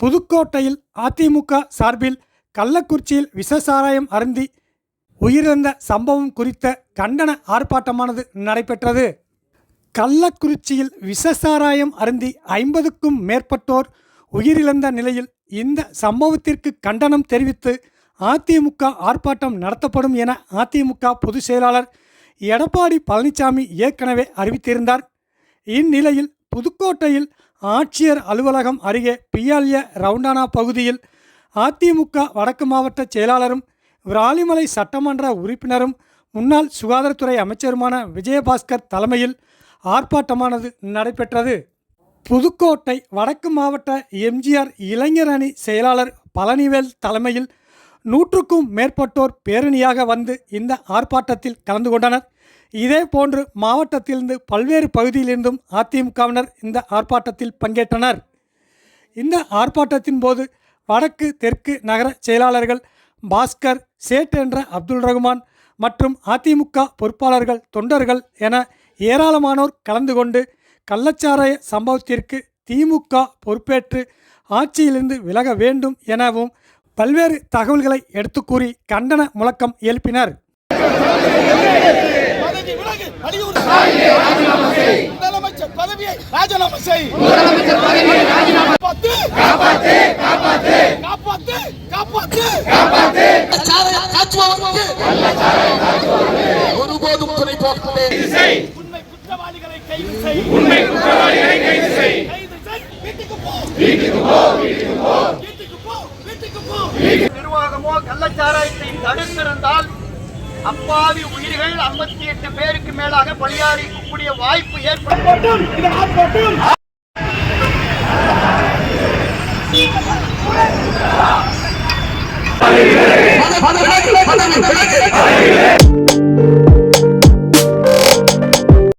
புதுக்கோட்டையில் அதிமுக சார்பில் கள்ளக்குறிச்சியில் விஷசாராயம் அருந்தி உயிரிழந்த சம்பவம் குறித்த கண்டன ஆர்ப்பாட்டமானது நடைபெற்றது. கள்ளக்குறிச்சியில் விஷசாராயம் அருந்தி ஐம்பதுக்கும் மேற்பட்டோர் உயிரிழந்த நிலையில் இந்த சம்பவத்திற்கு கண்டனம் தெரிவித்து அதிமுக ஆர்ப்பாட்டம் நடத்தப்படும் என அதிமுக பொதுச் செயலாளர் எடப்பாடி பழனிசாமி ஏற்கனவே அறிவித்திருந்தார். இந்நிலையில் புதுக்கோட்டையில் ஆட்சியர் அலுவலகம் அருகே பியாலிய ரவுண்டானா பகுதியில் அதிமுக வடக்கு மாவட்ட செயலாளரும் விராலிமலை சட்டமன்ற உறுப்பினரும் முன்னாள் சுகாதாரத்துறை அமைச்சருமான விஜயபாஸ்கர் தலைமையில் ஆர்ப்பாட்டமானது நடைபெற்றது. புதுக்கோட்டை வடக்கு மாவட்ட எம்ஜிஆர் இளைஞர் அணி செயலாளர் பழனிவேல் தலைமையில் நூற்றுக்கும் மேற்பட்டோர் பேரணியாக வந்து இந்த ஆர்ப்பாட்டத்தில் கலந்து கொண்டனர். இதே போன்று மாவட்டத்திலிருந்து பல்வேறு பகுதியிலிருந்தும் அதிமுகவினர் இந்த ஆர்ப்பாட்டத்தில் பங்கேற்றனர். இந்த ஆர்ப்பாட்டத்தின் போது வடக்கு தெற்கு நகர செயலாளர்கள் பாஸ்கர் சேட் என்ற அப்துல் ரகுமான் மற்றும் அதிமுக பொறுப்பாளர்கள் தொண்டர்கள் என ஏராளமானோர் கலந்து கொண்டு கள்ளச்சாராய சம்பவத்திற்கு திமுக பொறுப்பேற்று ஆட்சியிலிருந்து விலக வேண்டும் எனவும் பல்வேறு தகவல்களை எடுத்துக் கூறி கண்டன முழக்கம் எழுப்பினர். ஒருபோதும் துணை போகவே உண்மை குற்றவாளிகளை கைது செய். உண்மை குற்றவாளிகளை கைது செய் கைது செய் வீட்டுக்கு போ வீட்டுக்கு போ வீட்டுக்கு போ வீட்டுக்கு போ வீட்டுக்கு போ நிர்வாகமோ கள்ளச்சாராயத்தை தடுத்திருந்தால் அப்பாவி உயிர்கள் ஐம்பத்தி எட்டு பேருக்கு மேலாக பலியாறிக்கூடிய வாய்ப்பு ஏற்படும். பதவி பதவி